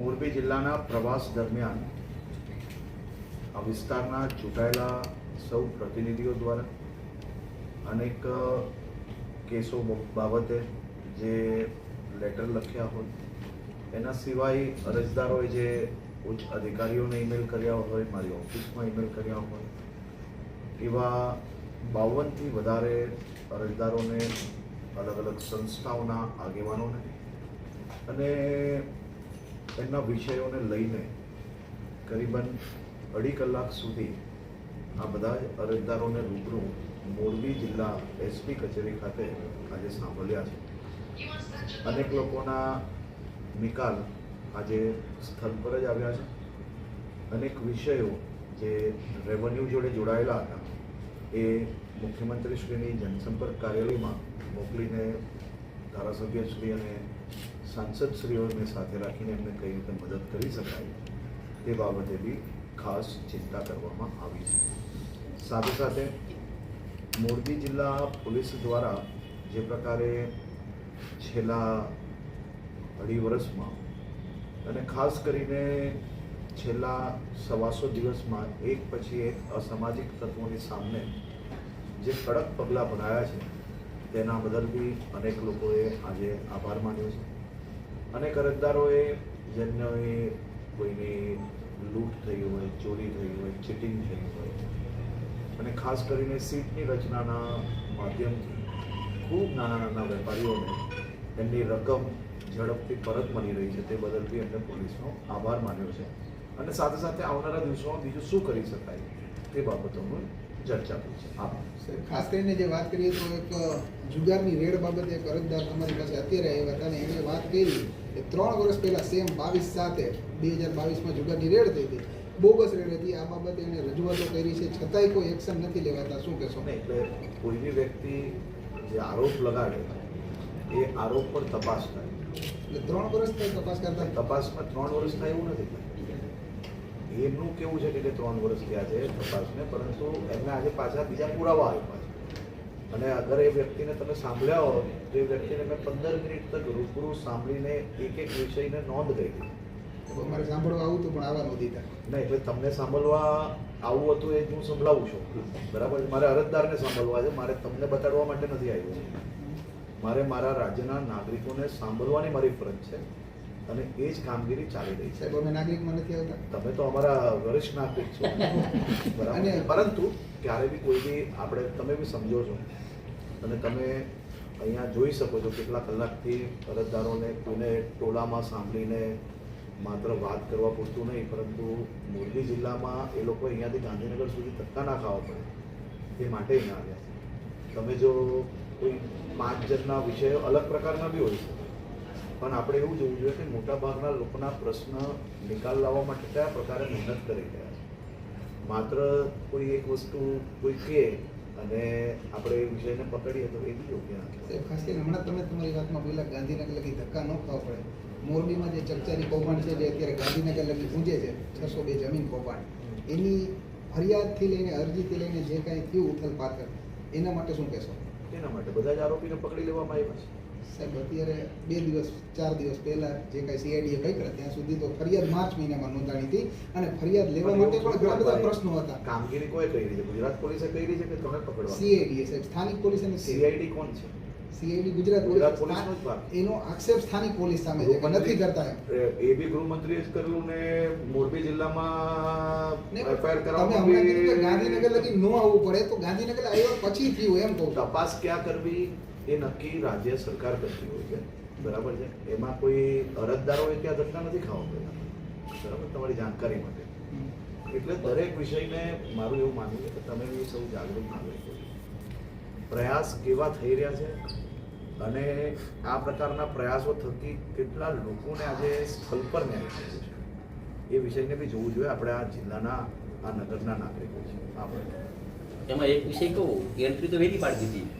મોરબી જિલ્લાના પ્રવાસ દરમિયાન આ વિસ્તારના ચૂંટાયેલા સૌ પ્રતિનિધિઓ દ્વારા અનેક કેસો બાબતે જે લેટર લખ્યા હોય, એના સિવાય અરજદારોએ જે ઉચ્ચ અધિકારીઓને ઈમેલ કર્યા હોય, મારી ઓફિસમાં ઈમેલ કર્યા હોય, એવા બાવનથી વધારે અરજદારોને અલગ અલગ સંસ્થાઓના આગેવાનોને અને એમના વિષયોને લઈને કરીબન અઢી કલાક સુધી આ બધા અરજદારોને રૂબરૂ મોરબી જિલ્લા એસપી કચેરી ખાતે આજે સાંભળ્યા છે. અનેક લોકોના નિકાલ આજે સ્થળ પર જ આવ્યા છે. અનેક વિષયો જે રેવન્યુ જોડે જોડાયેલા હતા એ મુખ્યમંત્રીશ્રીની જનસંપર્ક કાર્યાલયમાં મોકલીને ધારાસભ્યશ્રી અને સાંસદશ્રીઓને સાથે રાખીને એમને કઈ રીતે મદદ કરી શકાય તે બાબતે બી ખાસ ચિંતા કરવામાં આવી છે. સાથે સાથે મોરબી જિલ્લા પોલીસ દ્વારા જે પ્રકારે છેલ્લા અઢી વર્ષમાં અને ખાસ કરીને છેલ્લા સવાસો દિવસમાં એક પછી એક અસામાજિક તત્વોની સામે જે કડક પગલાં ભરાયા છે, તેના બદલ બી અનેક લોકોએ આજે આભાર માન્યો છે. અનેક કરજદારોએ જેમને કોઈની લૂંટ થઈ હોય, ચોરી થઈ હોય, ચીટિંગ થઈ હોય, અને ખાસ કરીને સીટની રચનાના માધ્યમથી ખૂબ નાના નાના વેપારીઓને એમની રકમ ઝડપથી પરત મળી રહી છે, તે બદલ બી એમને પોલીસનો આભાર માન્યો છે. અને સાથે સાથે આવનારા દિવસોમાં બીજું શું કરી શકાય તે બાબતોનું ચર્ચા થઈ છે. આભાર ખાસ કરીને જે વાત કરીએ તો એક જુગારની રેડ બાબતે એક અરજદાર તમારી પાસે અત્યારે આવ્યા હતા અને એમણે વાત કરી કે ત્રણ વર્ષ પહેલાં સેમ બાવીસ સાથે બે હજાર બાવીસમાં જુગારની રેડ થઈ હતી. બોગસ રેડ હતી. આ બાબતે એણે રજૂઆતો કરી છે. છતાંય કોઈ એક્શન નથી લેવાતા. શું કહેશો? એટલે કોઈ બી વ્યક્તિ જે આરોપ લગાડે એ આરોપ પર તપાસ થાય. એટલે ત્રણ વર્ષ થાય તપાસ કરતા તપાસમાં ત્રણ વર્ષ થાય એવું નથી. એમનું કેવું છે કે ત્રણ વર્ષ થયા છે તપાસને પરંતુ એમને આજે પાછા બીજા પુરાવા આપ્યા છે. અને અગર એ વ્યક્તિને તમે સાંભળ્યા હો તો એ વ્યક્તિને મેં પંદર મિનિટ તક રૂબરૂ સાંભળીને એક એક વિષયને નોંધ કરી તો અમારે સાંભળવા આવું હતું પણ આવવા નહોતી નહીં એટલે તમને સાંભળવા આવું હતું એ હું સંભળાવું છું. બરાબર? મારે અરજદારને સાંભળવા છે. મારે તમને બતાડવા માટે નથી આવ્યું. મારે મારા રાજ્યના નાગરિકોને સાંભળવાની મારી ફરજ છે. અને એ જ કામગીરી ચાલી રહી છે. સાહેબ નાગરિક નથી આવતા. તમે તો અમારા વરિષ્ઠ નાગરિક છો. બરાબર. અને- પરંતુ ક્યારે બી કોઈ બી આપણે તમે બી સમજો છો અને તમે અહીંયા જોઈ શકો છો કેટલા કલાકથી અરજદારોને કોઈને ટોળામાં સાંભળીને માત્ર વાત કરવા પૂરતું નહીં પરંતુ મોરબી જિલ્લામાં એ લોકો અહીંયાથી ગાંધીનગર સુધી ધક્કા ના ખાવા પડે. એ માટે અહીંયા આવ્યા તમે જો કોઈ પાંચ જણના વિષયો અલગ પ્રકારના બી હોય શકે પણ આપણે એવું જોવું જોઈએ કે મોટાભાગના લોકોના પ્રશ્ન નિકાલ લાવવા માટે કયા પ્રકારે મહેનત કરી રહ્યા છે? માત્ર કોઈ એક વસ્તુ કોઈ કહે અને આપણે એ વિષયને પકડીએ તો એ બી યોગ્ય નથી. ખાસ કરીને હમણાં તમે તમારી વાતમાં બોલ્યા ગાંધીનગર લગી ધક્કા ન ખાવા પડે. મોરબીમાં જે ચર્ચાની કૌભાંડ છે જે અત્યારે ગાંધીનગર લગી ગુંજે છે છસો બે જમીન કૌભાંડ. એની ફરિયાદથી લઈને અરજીથી લઈને જે કાંઈ થયું ઉથલ પાથલ એના માટે શું કહેશો? એના માટે બધા જ આરોપીને પકડી લેવામાં આવ્યા છે. સાહેબ અત્યારે બે દિવસ ચાર દિવસ પહેલા જે કાંઈ સીઆઈડીએ કર્યા ત્યાં સુધી તો ફરિયાદ માર્ચ મહિનામાં નોંધાણી હતી અને ફરિયાદ લેવા માટે પણ ઘણા બધા પ્રશ્નો હતા. કામગીરી કોઈ કરી છે? ગુજરાત પોલીસે કરી છે કે તમે પકડવા? સીઆઈડીએ સાહેબ સ્થાનિક પોલીસ અને સીઆઈડી કોણ છે? CID Gujarat police. એનો આક્ષેપ સ્થાનિક પોલીસ સામે છે કે નથી કરતા એ બી ગૃહમંત્રીએ જ કર્યું ને મોરબી જિલ્લામાં એફઆઈઆર કરાવવા ગાંધીનગર લગી નો આવવું પડે તો ગાંધીનગર આવ્યા પછી થયું એમ કહું. તપાસ ક્યાં કરવી? એ નક્કી રાજ્ય સરકાર કરતી હોય છે. બરાબર છે? એમાં કોઈ અરજદારોએ ત્યાં ધક્કા નથી ખાવા પડતા બરાબર? તમારી જાણકારી માટે. એટલે દરેક વિષયને મારું એવું માનવું છે કે તમે બી સૌ જાગૃત નાગરિકો. પ્રયાસ કેવા થઈ રહ્યા છે અને આ પ્રકારના પ્રયાસો થકી કેટલા લોકોને આજે સ્થળ પર ન્યાય થયો છે. એ વિષયને બી જોવું જોઈએ. આપણે આ જિલ્લાના, આ નગરના નાગરિકો છે આપણે એમાં એક વિષય કહું. એન્ટ્રી તો વહેલી પાડી દીધી